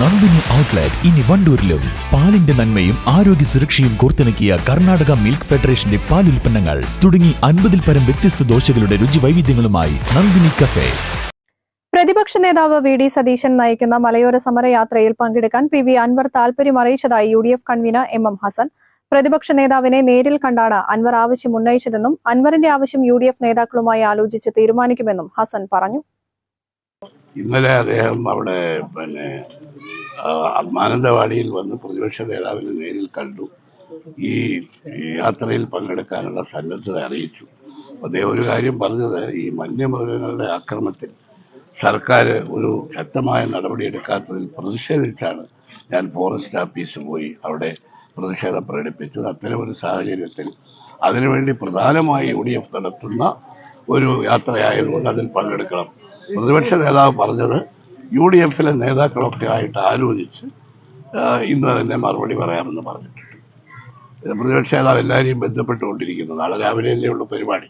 Nandini outlet ഇനി വണ്ടൂരിലും. പാലിന്റെ നന്മയും ആരോഗ്യ സുരക്ഷയും കോർത്തിണക്കിയ കർണാടക മിൽക്ക് ഫെഡറേഷന്റെ പാൽ ഉൽപ്പന്നങ്ങൾ തുടങ്ങി അൻപതിൽ പരം വ്യത്യസ്ത ദോശകളുടെ രുചി വൈവിധ്യങ്ങളുമായി നന്ദിനി കഫേ. പ്രതിപക്ഷ നേതാവ് വി ഡി സതീശൻ നയിക്കുന്ന മലയോര സമരയാത്രയിൽ പങ്കെടുക്കാൻ പി വി അൻവർ താൽപര്യം അറിയിച്ചതായി U D F convenor M M Hassan. പ്രതിപക്ഷ നേതാവിനെ നേരിൽ കണ്ടാണ് അൻവർ ആവശ്യം ഉന്നയിച്ചതെന്നും അൻവറിന്റെ ആവശ്യം യു ഡി എഫ് നേതാക്കളുമായി ആലോചിച്ച് തീരുമാനിക്കുമെന്നും ഹസൻ പറഞ്ഞു. ഇന്നലെ അദ്ദേഹം അവിടെ പിന്നെ മാനന്തവാടിയിൽ വന്ന് പ്രതിപക്ഷ നേതാവിനെ നേരിൽ കണ്ടു. ഈ യാത്രയിൽ പങ്കെടുക്കാനുള്ള സന്നദ്ധത അറിയിച്ചു. അദ്ദേഹം ഒരു കാര്യം പറഞ്ഞത് ഈ വന്യമൃഗങ്ങളുടെ ആക്രമത്തിൽ സർക്കാർ ഒരു ശക്തമായ നടപടി എടുക്കാത്തതിൽ പ്രതിഷേധിച്ചാണ് ഞാൻ ഫോറസ്റ്റ് ഓഫീസിൽ പോയി അവിടെ പ്രതിഷേധം പ്രകടിപ്പിച്ചത്. അത്തരം ഒരു സാഹചര്യത്തിൽ അതിനുവേണ്ടി പ്രധാനമായി യു ഡി എഫ് നടത്തുന്ന ഒരു യാത്രയായതുകൊണ്ട് അതിൽ പങ്കെടുക്കണം. പ്രതിപക്ഷ നേതാവ് പറഞ്ഞത് യു ഡി എഫിലെ നേതാക്കളൊക്കെ ആയിട്ട് ആലോചിച്ച് ഇന്ന് തന്നെ മറുപടി പറയാമെന്ന് പറഞ്ഞിട്ടുണ്ട്. പ്രതിപക്ഷ നേതാവ് എല്ലാവരെയും ബന്ധപ്പെട്ടുകൊണ്ടിരിക്കുന്നു. നാളെ രാവിലെയല്ലേ ഉള്ള പരിപാടി.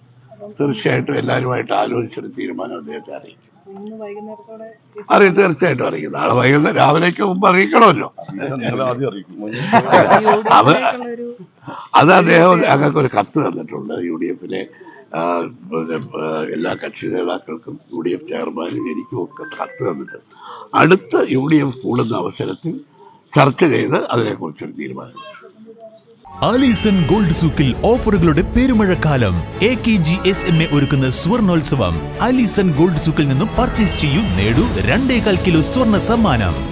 തീർച്ചയായിട്ടും എല്ലാവരുമായിട്ട് ആലോചിച്ചൊരു തീരുമാനം അദ്ദേഹത്തെ അറിയിക്കും. അറിയും തീർച്ചയായിട്ടും അറിയിക്കും. നാളെ വൈകുന്നേരം രാവിലേക്ക് മുമ്പ് അറിയിക്കണമല്ലോ. അത് അത് അദ്ദേഹം ഞങ്ങൾക്ക് ഒരു കത്ത് തന്നിട്ടുണ്ട് യു ഡി എഫിലെ എല്ലാ കക്ഷി നേതാക്കൾക്കും യു ഡി എഫ് ചെയർമാനും എനിക്കും ഒക്കെ കത്ത് തന്നിട്ടുണ്ട്. അടുത്ത യു ഡി എഫ് കൂടുന്ന അവസരത്തിൽ ചർച്ച ചെയ്ത് അതിനെക്കുറിച്ചൊരു തീരുമാനം. ആലീസൺ ഗോൾഡ് സൂക്കിൽ ഓഫറുകളുടെ പെരുമഴക്കാലം. A K G S M A ഒരുക്കുന്ന സ്വർണോത്സവം. ആലീസൺ ഗോൾഡ് സൂക്കിൽ നിന്നും പർച്ചേസ് ചെയ്യൂ നേടൂ രണ്ടേകാൽ കിലോ സ്വർണ സമ്മാനം.